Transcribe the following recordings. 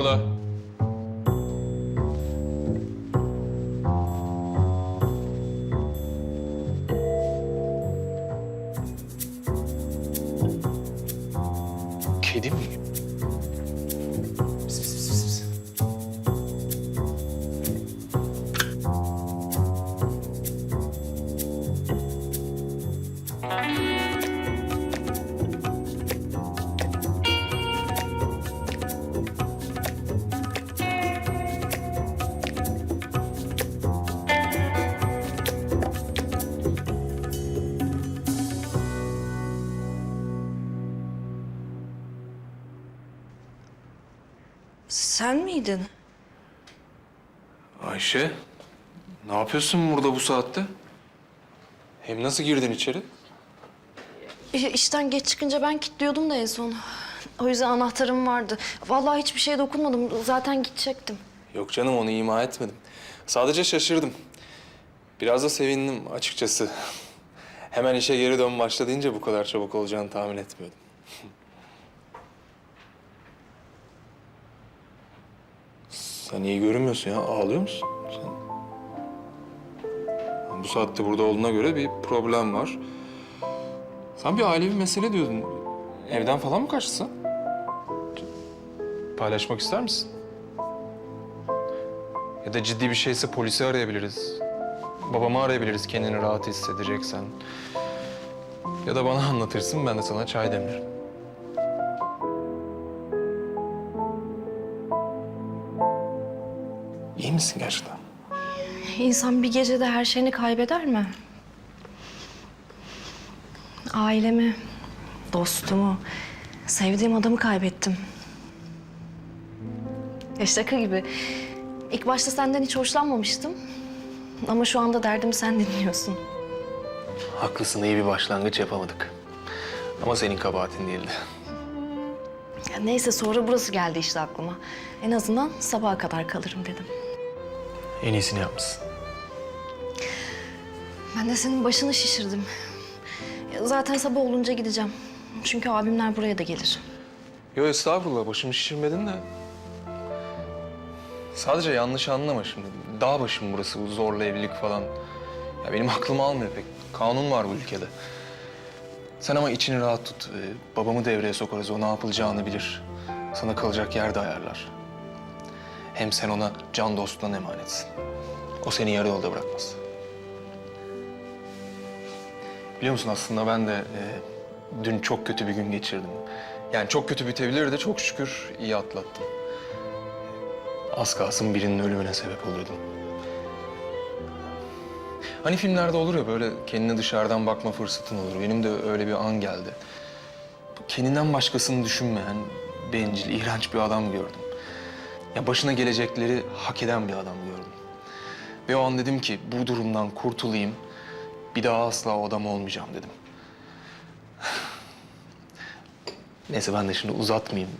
Orada? Sen miydin? Ayşe, ne yapıyorsun burada bu saatte? Hem nasıl girdin içeri? İ- İşten geç çıkınca ben kilitliyordum da en son. O yüzden anahtarım vardı. Vallahi hiçbir şeye dokunmadım. Zaten gidecektim. Yok canım onu ima etmedim. Sadece şaşırdım. Biraz da sevindim açıkçası. Hemen işe geri dön başla deyince bu kadar çabuk olacağını tahmin etmiyordum. Sen iyi görünmüyorsun ya. Ağlıyor musun sen? Bu saatte burada olduğuna göre bir problem var. Sen bir ailevi mesele diyordun. Evden falan mı kaçtın? Paylaşmak ister misin? Ya da ciddi bir şeyse polisi arayabiliriz. Babamı arayabiliriz kendini rahat hissedeceksen. Ya da bana anlatırsın ben de sana çay demlerim. İyi misin gerçekten? İnsan bir gecede her şeyini kaybeder mi? Ailemi, dostumu, sevdiğim adamı kaybettim. Ya şaka gibi. İlk başta senden hiç hoşlanmamıştım. Ama şu anda derdimi sen dinliyorsun. Haklısın iyi bir başlangıç yapamadık. Ama senin kabahatin değildi. Ya neyse sonra burası geldi işte aklıma. En azından sabaha kadar kalırım dedim. En iyisini yapmışsın. Ben de senin başını şişirdim. Ya Zaten sabah olunca gideceğim. Çünkü abimler buraya da gelir. Yo estağfurullah başımı şişirmedin de. Sadece yanlış anlama şimdi. Dağ başım burası bu zorla evlilik falan. Ya benim aklım almıyor pek. Kanun var bu ülkede. Sen ama içini rahat tut. Ee, babamı devreye sokarız. O ne yapılacağını bilir. Sana kalacak yer de ayarlar. Hem sen ona can dostundan emanetsin. O seni yarı yolda bırakmaz. Biliyor musun aslında ben de e, dün çok kötü bir gün geçirdim. Yani çok kötü bitebilirdi. Çok şükür iyi atlattım. Az kalsın birinin ölümüne sebep oluyordum. Hani filmlerde olur ya böyle kendine dışarıdan bakma fırsatın olur. Benim de öyle bir an geldi. Kendinden başkasını düşünmeyen, bencil, iğrenç bir adam gördüm. Ya başına gelecekleri hak eden bir adam gördüm. Ve o an dedim ki bu durumdan kurtulayım. Bir daha asla o adam olmayacağım dedim. Neyse ben de şimdi uzatmayayım.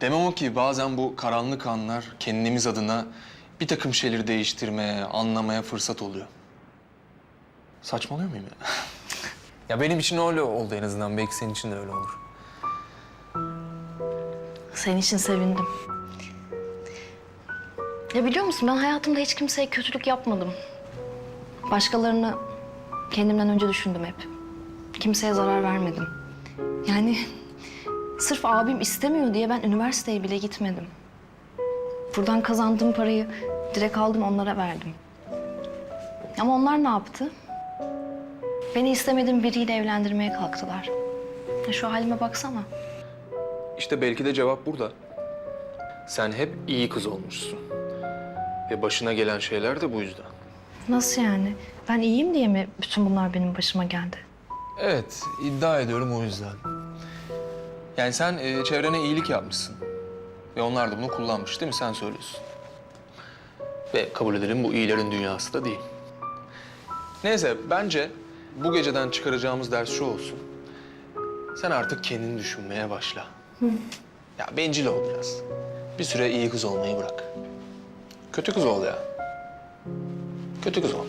Demem o ki bazen bu karanlık anlar kendimiz adına bir takım şeyleri değiştirmeye, anlamaya fırsat oluyor. Saçmalıyor muyum ya? ya benim için öyle oldu en azından. Belki senin için de öyle olur. Senin için sevindim. Ya biliyor musun ben hayatımda hiç kimseye kötülük yapmadım. Başkalarını kendimden önce düşündüm hep. Kimseye zarar vermedim. Yani sırf abim istemiyor diye ben üniversiteye bile gitmedim. Buradan kazandığım parayı direkt aldım onlara verdim. Ama onlar ne yaptı? Beni istemediğim biriyle evlendirmeye kalktılar. Şu halime baksana. İşte belki de cevap burada. Sen hep iyi kız olmuşsun. Ve başına gelen şeyler de bu yüzden. Nasıl yani? Ben iyiyim diye mi bütün bunlar benim başıma geldi? Evet, iddia ediyorum o yüzden. Yani sen e, çevrene iyilik yapmışsın. Ve onlar da bunu kullanmış değil mi? Sen söylüyorsun. Ve kabul edelim bu iyilerin dünyası da değil. Neyse bence bu geceden çıkaracağımız ders şu olsun. Sen artık kendini düşünmeye başla. Ya bencil ol biraz. Bir süre iyi kız olmayı bırak. Kötü kız ol ya. Kötü kız ol.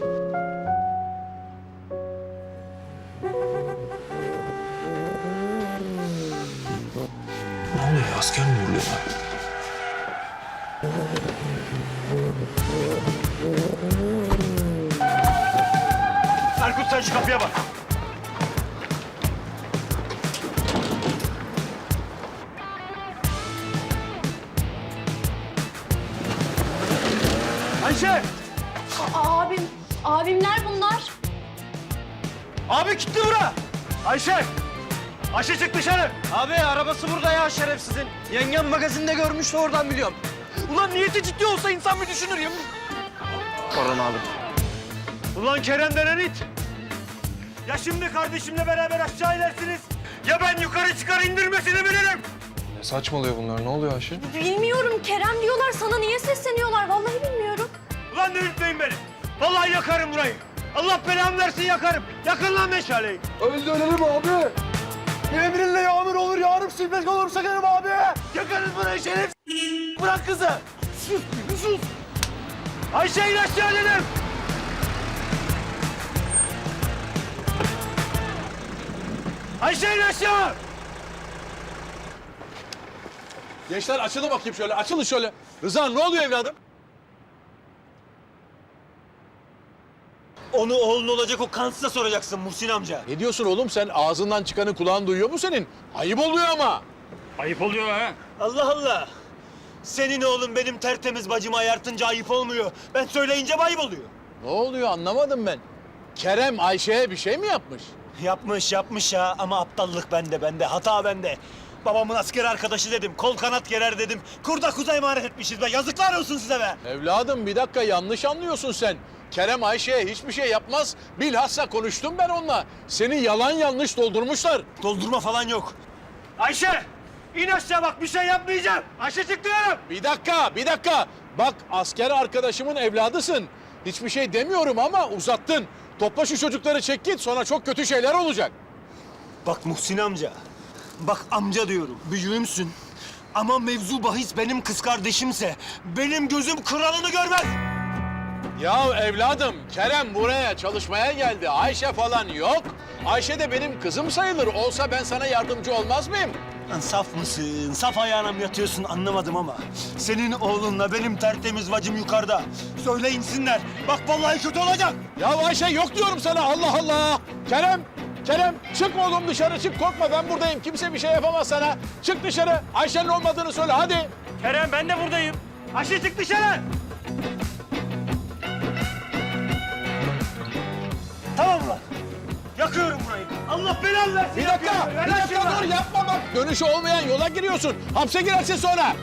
Ne oluyor? Asker mi vuruyorlar? Erkut sen şu kapıya bak. Abim, abimler bunlar. Abi kilitli bura! Ayşe! Ayşe çık dışarı! Abi arabası burada ya şerefsizin. Yengem magazinde görmüştü oradan biliyorum. Ulan niyeti ciddi olsa insan bir düşünür ya. Pardon abi. Ulan Kerem denen it! Ya şimdi kardeşimle beraber aşağı inersiniz, ya ben yukarı çıkar indirmesini bilirim. Ne saçmalıyor bunlar? Ne oluyor Ayşe? Bilmiyorum Kerem diyorlar sana niye sesleniyorlar vallahi bilmiyorum. Ulan delirtmeyin beni. Vallahi yakarım burayı. Allah belamı versin yakarım. Yakın lan meşaleyi. Öldürelim abi. Emrinle yağmur olur yağarım silmez olur sakarım abi. Yakarız burayı şeref. Bırak kızı. Sus, sus. Ayşe in aşağı dedim. Ayşe in aşağı. Gençler açılın bakayım şöyle, açılın şöyle. Rıza ne oluyor evladım? Onu oğlun olacak o kansıza soracaksın Muhsin amca. Ne diyorsun oğlum sen? Ağzından çıkanı kulağın duyuyor mu senin? Ayıp oluyor ama. Ayıp oluyor ha. Allah Allah. Senin oğlun benim tertemiz bacımı ayartınca ayıp olmuyor. Ben söyleyince ayıp oluyor. Ne oluyor anlamadım ben. Kerem Ayşe'ye bir şey mi yapmış? Yapmış yapmış ya ama aptallık bende bende hata bende. Babamın asker arkadaşı dedim, kol kanat gerer dedim. Kurda kuza emanet etmişiz be. Yazıklar olsun size be. Evladım bir dakika yanlış anlıyorsun sen. Kerem Ayşe'ye hiçbir şey yapmaz. Bilhassa konuştum ben onunla. Seni yalan yanlış doldurmuşlar. Doldurma falan yok. Ayşe! in aşağı bak bir şey yapmayacağım. Ayşe çık diyorum. Bir dakika, bir dakika. Bak asker arkadaşımın evladısın. Hiçbir şey demiyorum ama uzattın. Topla şu çocukları çek git sonra çok kötü şeyler olacak. Bak Muhsin amca. Bak amca diyorum. Büyüğümsün. Ama mevzu bahis benim kız kardeşimse benim gözüm kralını görmez. Ya evladım Kerem buraya çalışmaya geldi. Ayşe falan yok. Ayşe de benim kızım sayılır. Olsa ben sana yardımcı olmaz mıyım? Lan saf mısın? Saf ayağına mı yatıyorsun anlamadım ama. Senin oğlunla benim tertemiz bacım yukarıda. Söyle insinler. Bak vallahi kötü olacak. Ya Ayşe yok diyorum sana Allah Allah. Kerem, Kerem çık oğlum dışarı çık korkma ben buradayım. Kimse bir şey yapamaz sana. Çık dışarı. Ayşe'nin olmadığını söyle hadi. Kerem ben de buradayım. Ayşe çık dışarı. Yakıyorum burayı. Allah belanı versin. Bir dakika, bir dakika şunu. dur yapma bak. Dönüşü olmayan yola giriyorsun. Hapse girersin sonra.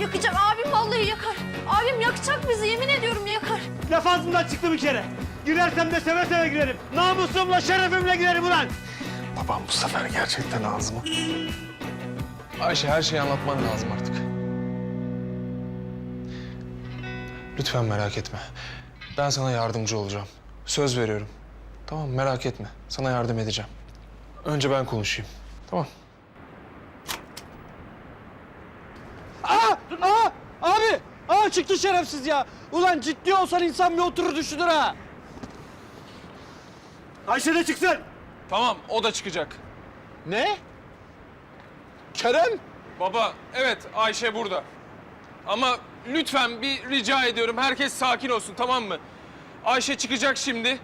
Yakacak abim vallahi yakar. Abim yakacak bizi yemin ediyorum yakar. Laf ağzımdan çıktı bir kere. Girersem de seve seve girerim. Namusumla, şerefimle girerim ulan. Babam bu sefer gerçekten ağzıma. Ayşe her şeyi anlatman lazım artık. Lütfen merak etme. Ben sana yardımcı olacağım. Söz veriyorum. Tamam merak etme. Sana yardım edeceğim. Önce ben konuşayım. Tamam. Aa! Aa! Abi! Aa çıktı şerefsiz ya. Ulan ciddi olsan insan bir oturur düşünür ha. Ayşe de çıksın. Tamam o da çıkacak. Ne? Kerem? Baba evet Ayşe burada. Ama lütfen bir rica ediyorum herkes sakin olsun tamam mı? Ayşe çıkacak şimdi.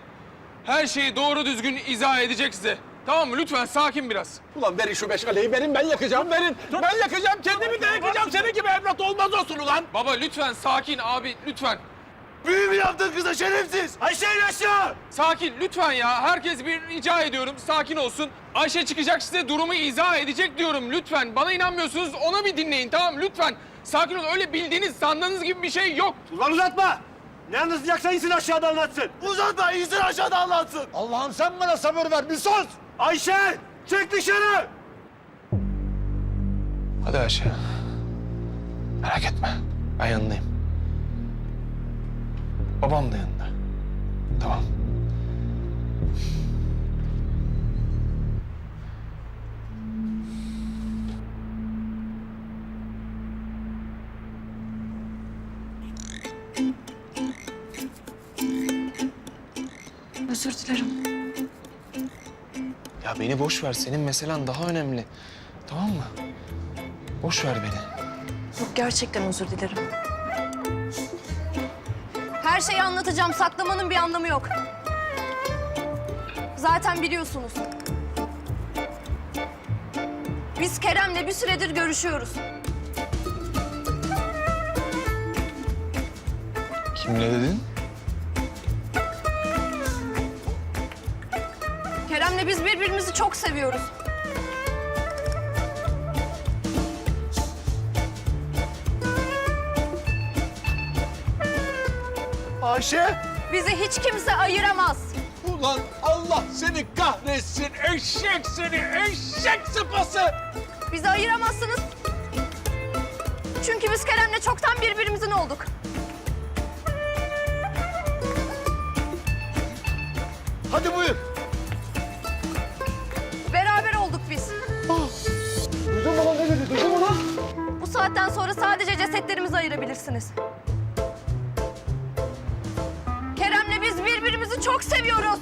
Her şeyi doğru düzgün izah edecek size. Tamam mı? Lütfen sakin biraz. Ulan verin şu meşaleyi verin ben yakacağım verin. Ben yakacağım kendimi de yakacağım. Senin gibi evlat olmaz olsun ulan. Baba lütfen sakin abi lütfen. Büyü mü yaptın kıza şerefsiz? Ayşe in aşağı. Sakin lütfen ya. Herkes bir rica ediyorum. Sakin olsun. Ayşe çıkacak size durumu izah edecek diyorum. Lütfen. Bana inanmıyorsunuz. Ona bir dinleyin tamam Lütfen. Sakin olun. Öyle bildiğiniz, sandığınız gibi bir şey yok. Ulan uzatma. Ne anlatacaksa insin aşağıda anlatsın. Uzatma insin aşağıda anlatsın. Allah'ım sen bana sabır ver bir sus. Ayşe çık dışarı. Hadi Ayşe. Merak etme. Ben yanındayım. Babam da yanında. Tamam. Özür dilerim. Ya beni boş ver. Senin meselen daha önemli. Tamam mı? Boş ver beni. Yok gerçekten özür dilerim. Her şeyi anlatacağım. Saklamanın bir anlamı yok. Zaten biliyorsunuz. Biz Kerem'le bir süredir görüşüyoruz. Kim ne dedin? Kerem'le biz birbirimizi çok seviyoruz. Ayşe! Bizi hiç kimse ayıramaz. Ulan Allah seni kahretsin. Eşek seni, eşek sıpası. Bizi ayıramazsınız. Çünkü biz Kerem'le çoktan birbirimizin olduk. Hadi buyur. Ayırabilirsiniz. Kerem'le biz birbirimizi çok seviyoruz.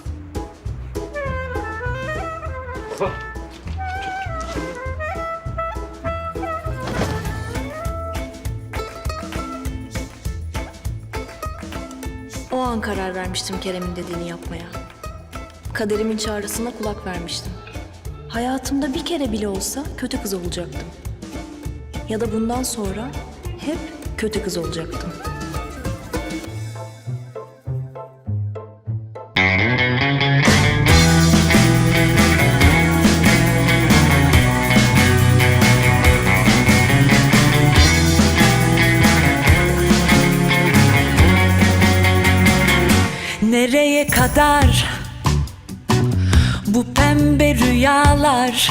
O an karar vermiştim Kerem'in dediğini yapmaya. Kaderimin çağrısına kulak vermiştim. Hayatımda bir kere bile olsa kötü kız olacaktım. Ya da bundan sonra hep kötü kız olacaktım. Nereye kadar bu pembe rüyalar